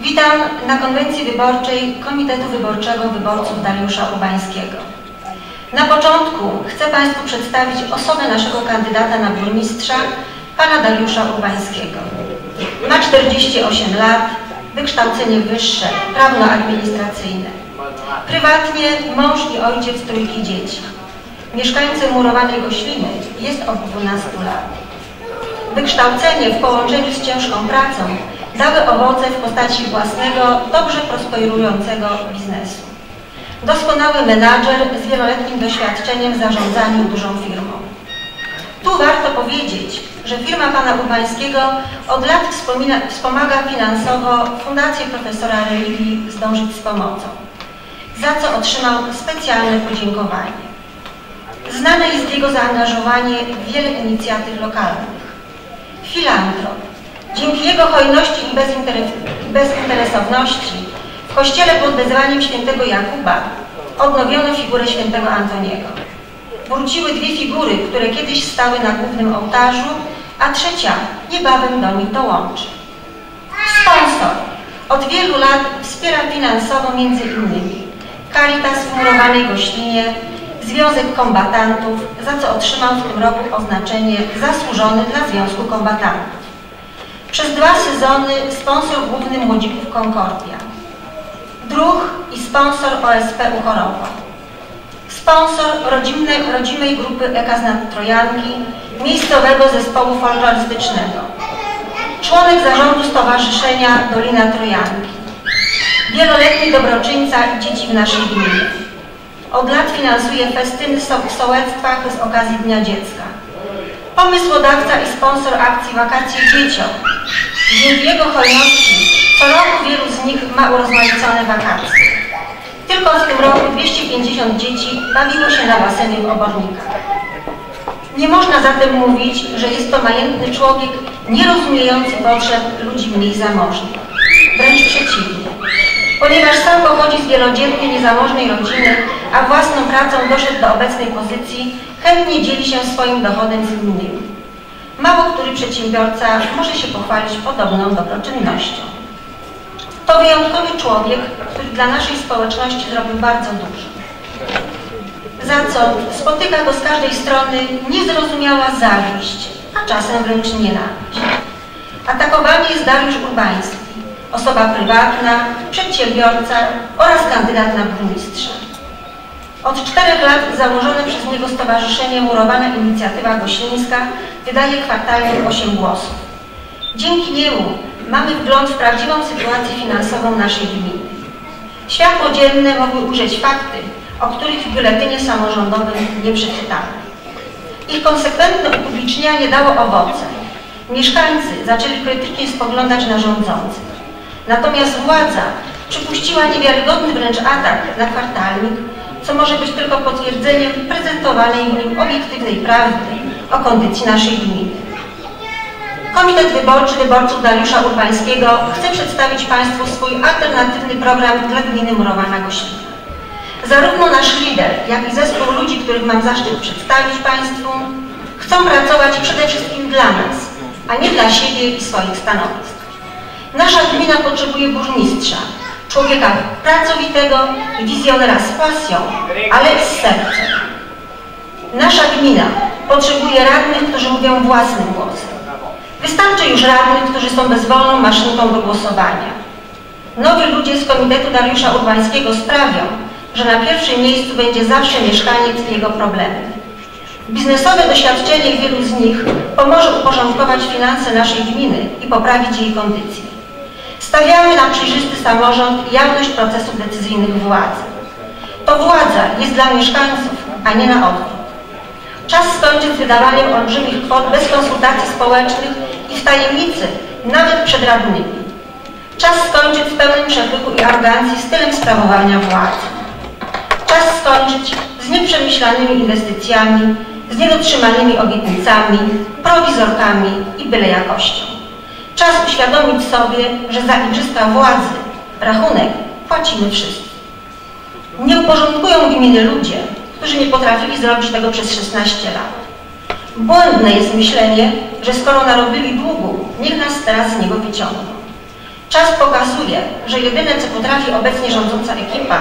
Witam na konwencji wyborczej Komitetu Wyborczego Wyborców Dariusza Urbańskiego. Na początku chcę Państwu przedstawić osobę naszego kandydata na burmistrza, pana Dariusza Urbańskiego. Ma 48 lat, wykształcenie wyższe, prawno-administracyjne. Prywatnie mąż i ojciec trójki dzieci. Mieszkańcem murowanej Gośliny jest od 12 lat. Wykształcenie w połączeniu z ciężką pracą dały owoce w postaci własnego, dobrze prosperującego biznesu. Doskonały menadżer z wieloletnim doświadczeniem w zarządzaniu dużą firmą. Tu warto powiedzieć, że firma pana Urbańskiego od lat wspomaga finansowo Fundację Profesora Religii Zdążyć z Pomocą, za co otrzymał specjalne podziękowanie. Znane jest jego zaangażowanie w wiele inicjatyw lokalnych. Filantrop. Dzięki jego hojności i bezinteresowności w kościele pod wezwaniem świętego Jakuba odnowiono figurę świętego Antoniego. Wróciły dwie figury, które kiedyś stały na głównym ołtarzu, a trzecia niebawem do nich dołączy. Sponsor od wielu lat wspiera finansowo między innymi Caritas w murowanej Goślinie, Związek Kombatantów, za co otrzymał w tym roku oznaczenie zasłużony dla Związku Kombatantów. Przez dwa sezony sponsor główny Młodzików Concordia. Druh i sponsor OSP Uchorowa. Sponsor rodzimnej, rodzimej grupy Eka z Trojanki, miejscowego zespołu folklorystycznego. Członek zarządu Stowarzyszenia Dolina Trojanki. Wieloletni dobroczyńca dzieci w naszej gminie. Od lat finansuje festyny w sołectwach z okazji Dnia Dziecka. Pomysłodawca i sponsor akcji Wakacje Dzieciom. Dzięki jego hojności co roku wielu z nich ma urozmaicone wakacje. Tylko w tym roku 250 dzieci bawiło się na basenie w obornikach. Nie można zatem mówić, że jest to majętny człowiek nierozumiejący potrzeb ludzi mniej zamożnych. Wręcz przeciwnie. Ponieważ sam pochodzi z wielodzietnej, niezamożnej rodziny, a własną pracą doszedł do obecnej pozycji, chętnie dzieli się swoim dochodem z innymi. Mało który przedsiębiorca może się pochwalić podobną dobroczynnością. To wyjątkowy człowiek, który dla naszej społeczności zrobił bardzo dużo. Za co spotyka go z każdej strony niezrozumiała zawiść, a czasem wręcz nienawiść. Atakowany jest Dariusz Urbański, osoba prywatna, przedsiębiorca oraz kandydat na burmistrza. Od czterech lat założone przez niego Stowarzyszenie Murowana Inicjatywa Goślińska wydaje kwartalnie 8 głosów. Dzięki niemu mamy wgląd w prawdziwą sytuację finansową naszej gminy. Światło dzienne mogły ujrzeć fakty, o których w biuletynie samorządowym nie przeczytamy. Ich konsekwentne upublicznianie dało owoce. Mieszkańcy zaczęli krytycznie spoglądać na rządzących. Natomiast władza przypuściła niewiarygodny wręcz atak na kwartalnik, co może być tylko potwierdzeniem prezentowanej w nim obiektywnej prawdy o kondycji naszej gminy. Komitet Wyborczy Wyborców Dariusza Urbańskiego chce przedstawić Państwu swój alternatywny program dla gminy Murowana Goślina. Zarówno nasz lider, jak i zespół ludzi, których mam zaszczyt przedstawić Państwu, chcą pracować przede wszystkim dla nas, a nie dla siebie i swoich stanowisk. Nasza gmina potrzebuje burmistrza, człowieka pracowitego wizjonera z pasją, ale z sercem. Nasza gmina potrzebuje radnych, którzy mówią własnym głosem. Wystarczy już radnych, którzy są bezwolną maszynką do głosowania. Nowi ludzie z Komitetu Dariusza Urbańskiego sprawią, że na pierwszym miejscu będzie zawsze mieszkaniec i jego problemy. Biznesowe doświadczenie wielu z nich pomoże uporządkować finanse naszej gminy i poprawić jej kondycję. Stawiamy na przejrzysty samorząd i jawność procesów decyzyjnych władzy. To władza jest dla mieszkańców, a nie na odwrót. Czas skończyć z wydawaniem olbrzymich kwot bez konsultacji społecznych i w tajemnicy, nawet przed radnymi. Czas skończyć z pełnym przepychu i arogancji stylem sprawowania władzy. Czas skończyć z nieprzemyślanymi inwestycjami, z niedotrzymanymi obietnicami, prowizorkami i byle jakością. Czas uświadomić sobie, że za igrzyska władzy rachunek płacimy wszyscy. Nie uporządkują gminy ludzie, którzy nie potrafili zrobić tego przez 16 lat. Błędne jest myślenie, że skoro narobili długu, niech nas teraz z niego wyciągną. Czas pokazuje, że jedyne co potrafi obecnie rządząca ekipa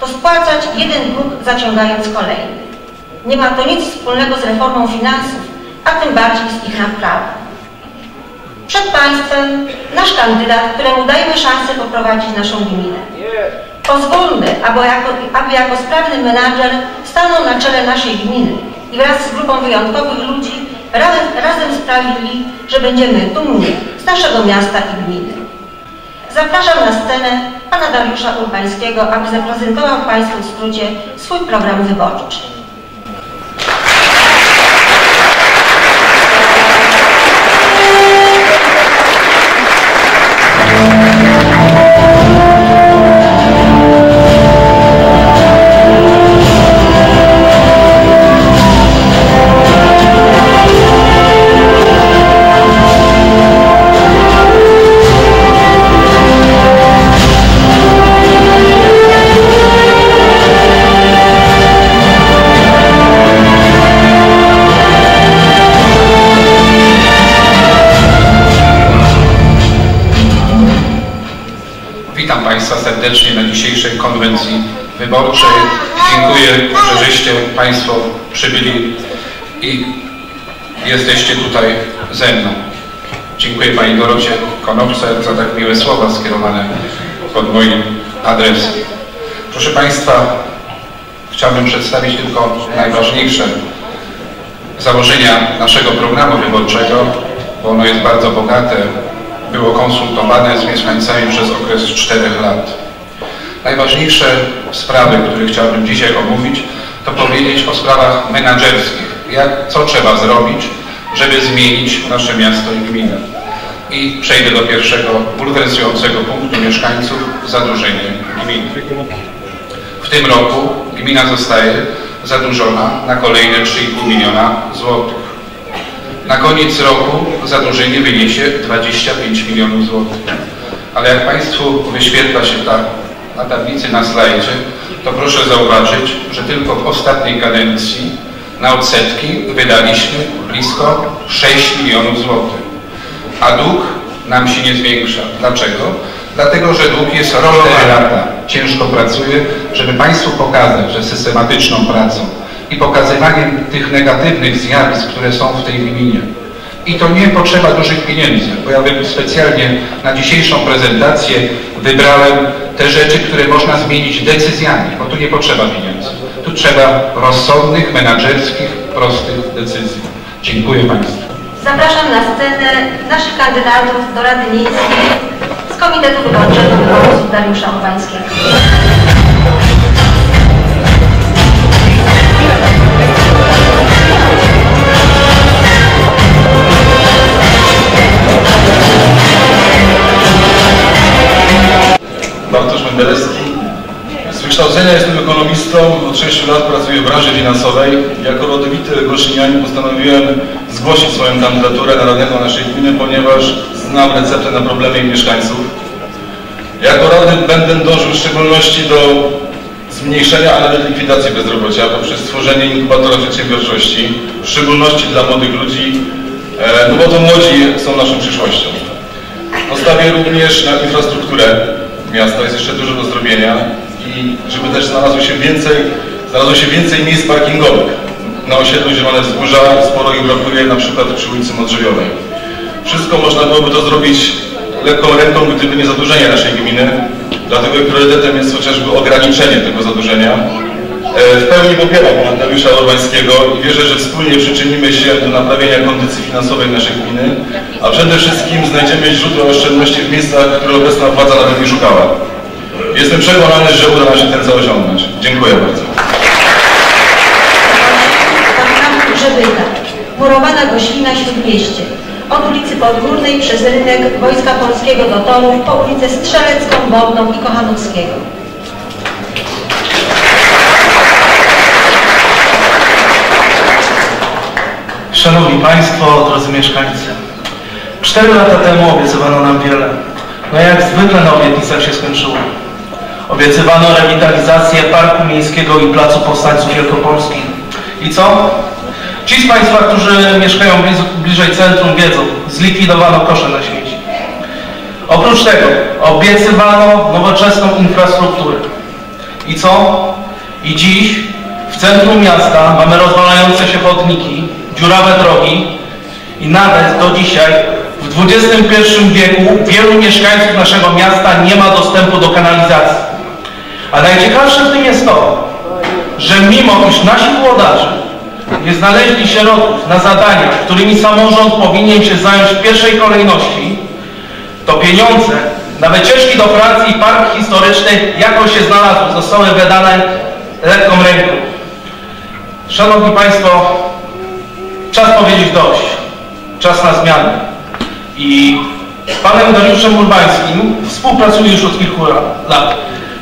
to spłacać jeden dług zaciągając kolejny. Nie ma to nic wspólnego z reformą finansów, a tym bardziej z ich naprawą. Przed Państwem nasz kandydat, któremu dajemy szansę poprowadzić naszą gminę. Pozwólmy, aby jako, aby jako sprawny menadżer stanął na czele naszej gminy i wraz z grupą wyjątkowych ludzi razem, razem sprawili, że będziemy dumni z naszego miasta i gminy. Zapraszam na scenę pana Dariusza Urbańskiego, aby zaprezentował Państwu w skrócie swój program wyborczy. Państwo przybyli i jesteście tutaj ze mną. Dziękuję Pani Dorocie Konopce za tak miłe słowa skierowane pod moim adresem. Proszę Państwa, chciałbym przedstawić tylko najważniejsze założenia naszego programu wyborczego, bo ono jest bardzo bogate, było konsultowane z mieszkańcami przez okres czterech lat. Najważniejsze sprawy, które chciałbym dzisiaj omówić, to powiedzieć o sprawach menedżerskich. Jak, co trzeba zrobić, żeby zmienić nasze miasto i gminę. I przejdę do pierwszego bulwersującego punktu mieszkańców, zadłużenie gminy. W tym roku gmina zostaje zadłużona na kolejne 3,5 miliona złotych. Na koniec roku zadłużenie wyniesie 25 milionów złotych. Ale jak Państwu wyświetla się ta, na tablicy na slajdzie, to proszę zauważyć, że tylko w ostatniej kadencji na odsetki wydaliśmy blisko 6 milionów złotych. A dług nam się nie zwiększa. Dlaczego? Dlatego, że dług jest rolą lata. Ciężko pracuje, żeby Państwu pokazać, że systematyczną pracą i pokazywaniem tych negatywnych zjawisk, które są w tej gminie. I to nie potrzeba dużych pieniędzy, bo ja specjalnie na dzisiejszą prezentację wybrałem te rzeczy, które można zmienić decyzjami, bo tu nie potrzeba pieniędzy. Tu trzeba rozsądnych, menadżerskich, prostych decyzji. Dziękuję Państwu. Zapraszam na scenę naszych kandydatów do Rady Miejskiej z Komitetu Wyborczego Wyborców Dariusza Urbańskiego. Mendelewski. Z wykształcenia jestem ekonomistą, od 6 lat pracuję w branży finansowej. Jako rodowity Legoszynianin postanowiłem zgłosić swoją kandydaturę na radnego naszej gminy, ponieważ znam receptę na problemy mieszkańców. Jako radny będę dążył w szczególności do zmniejszenia, a nawet likwidacji bezrobocia poprzez stworzenie inkubatora przedsiębiorczości, w szczególności dla młodych ludzi, e, no bo to młodzi są naszą przyszłością. Postawię również na infrastrukturę miasta, jest jeszcze dużo do zrobienia i żeby też znalazło się więcej, znalazło się więcej miejsc parkingowych. Na osiedlu Zielone Wzgórza sporo ich brakuje, na przykład przy ulicy Modrzewiowej. Wszystko można byłoby to zrobić lekką ręką, gdyby nie zadłużenie naszej gminy. Dlatego priorytetem jest chociażby ograniczenie tego zadłużenia. E, W pełni popieram pana Dariusza i wierzę, że wspólnie przyczynimy się do naprawienia kondycji finansowej naszej gminy, a przede wszystkim znajdziemy źródła oszczędności w miejscach, które obecna władza nawet nie szukała. Jestem przekonany, że uda nam się ten cel osiągnąć. Dziękuję bardzo. Grzebyta. Murowana goślina Śródmieście. Od ulicy Podgórnej przez rynek Wojska Polskiego do Torów po ulicę Strzelecką, Wodną i Kochanowskiego. Szanowni Państwo, drodzy mieszkańcy. Cztery lata temu obiecywano nam wiele. No jak zwykle na obietnicach się skończyło. Obiecywano rewitalizację Parku Miejskiego i Placu Powstańców Wielkopolskich. I co? Ci z Państwa, którzy mieszkają bliżej centrum wiedzą, zlikwidowano kosze na śmieci. Oprócz tego obiecywano nowoczesną infrastrukturę. I co? I dziś w centrum miasta mamy rozwalające się chodniki, dziurawe drogi i nawet do dzisiaj w XXI wieku wielu mieszkańców naszego miasta nie ma dostępu do kanalizacji. A najciekawsze w tym jest to, że mimo iż nasi włodarze nie znaleźli środków na zadania, którymi samorząd powinien się zająć w pierwszej kolejności, to pieniądze na wycieczki do Francji i park historyczny jakoś się znalazły, zostały wydane lekką ręką. Szanowni Państwo, czas powiedzieć dość. Czas na zmianę. I z panem Dariuszem Urbańskim współpracuję już od kilku lat.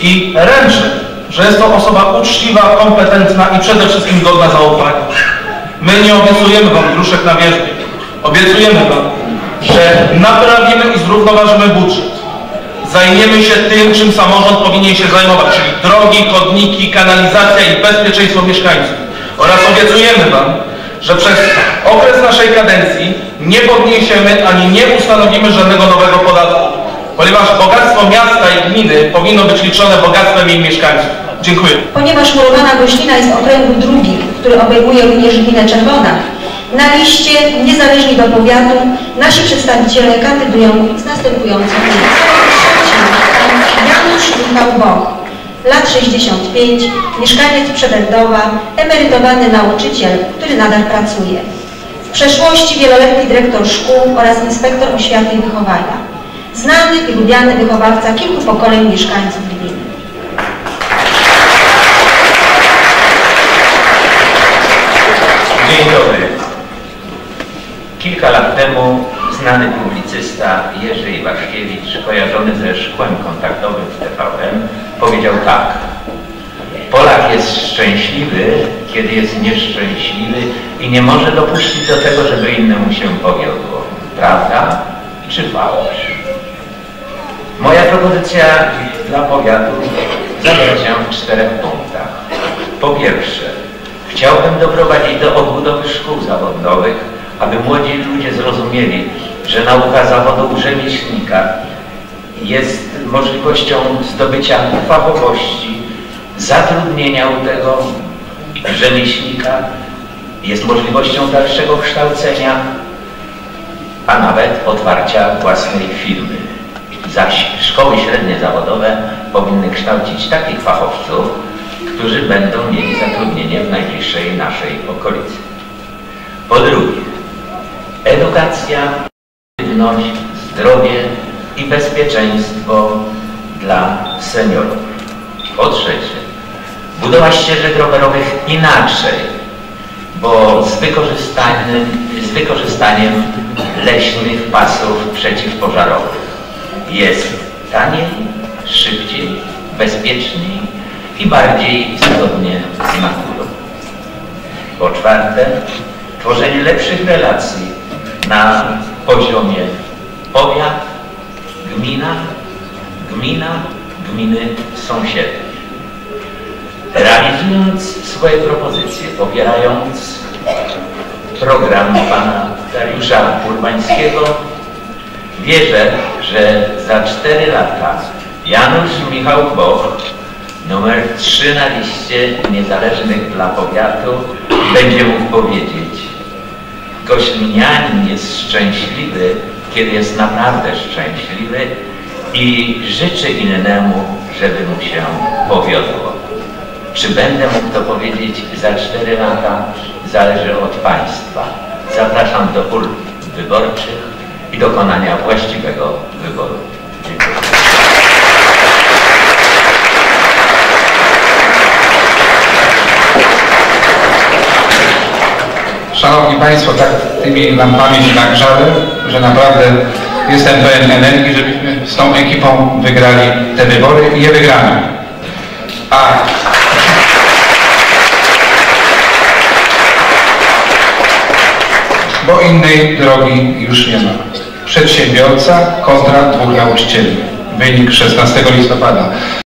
I ręczę, że jest to osoba uczciwa, kompetentna i przede wszystkim godna zaufania. My nie obiecujemy wam gruszek na wierzbie. Obiecujemy wam, że naprawimy i zrównoważymy budżet. Zajmiemy się tym, czym samorząd powinien się zajmować, czyli drogi, chodniki, kanalizacja i bezpieczeństwo mieszkańców. Oraz obiecujemy wam, że przez okres naszej kadencji nie podniesiemy ani nie ustanowimy żadnego nowego podatku, ponieważ bogactwo miasta i gminy powinno być liczone bogactwem jej mieszkańców. Dziękuję. Ponieważ murowana gościna jest okręgu drugim, który obejmuje również gminę Czerwona, na liście niezależni do powiatu nasi przedstawiciele kandydują z następujących miejsc. Janusz Michał Boch, lat 65, mieszkaniec Przedędowa, emerytowany nauczyciel, który nadal pracuje. W przeszłości wieloletni dyrektor szkół oraz inspektor oświaty i wychowania. Znany i lubiany wychowawca kilku pokoleń mieszkańców gminy. Dzień dobry. Kilka lat temu znany publicysta Jerzy Iwaszkiewicz, kojarzony ze szkłem kontaktowym w powiedział tak. Polak jest szczęśliwy, kiedy jest nieszczęśliwy i nie może dopuścić do tego, żeby innemu się powiodło. Prawda czy fałsz? Moja propozycja dla powiatu zawiera się w czterech punktach. Po pierwsze, chciałbym doprowadzić do odbudowy szkół zawodowych, aby młodzi ludzie zrozumieli, że nauka zawodu rzemieślnika jest możliwością zdobycia fachowości, zatrudnienia u tego rzemieślnika, jest możliwością dalszego kształcenia, a nawet otwarcia własnej firmy. Zaś szkoły średnie zawodowe powinny kształcić takich fachowców, którzy będą mieli zatrudnienie w najbliższej naszej okolicy. Po drugie, edukacja, zdrowie i bezpieczeństwo dla seniorów. Po trzecie, budowa ścieżek rowerowych inaczej, bo z wykorzystaniem, z wykorzystaniem leśnych pasów przeciwpożarowych. Jest taniej, szybciej, bezpieczniej i bardziej zgodnie z naturą. Po czwarte, tworzenie lepszych relacji na poziomie powiat, gmina, gmina, gminy sąsiednie. Realizując swoje propozycje, popierając program pana Dariusza Urbańskiego, wierzę, że za cztery lata Janusz Michał Boch, numer 3 na liście niezależnych dla powiatu, będzie mógł powiedzieć Goślinianin jest szczęśliwy, kiedy jest naprawdę szczęśliwy i życzy innemu, żeby mu się powiodło. Czy będę mógł to powiedzieć za 4 lata, zależy od Państwa. Zapraszam do urn wyborczych i dokonania właściwego wyboru. Dziękuję. Szanowni Państwo, tak tymi lampami się nagrzały, że naprawdę jestem pełen energii, żebyśmy z tą ekipą wygrali te wybory i je wygramy. A bo innej drogi już nie ma. Przedsiębiorca kontra dwóch nauczycieli. Wynik 16 listopada.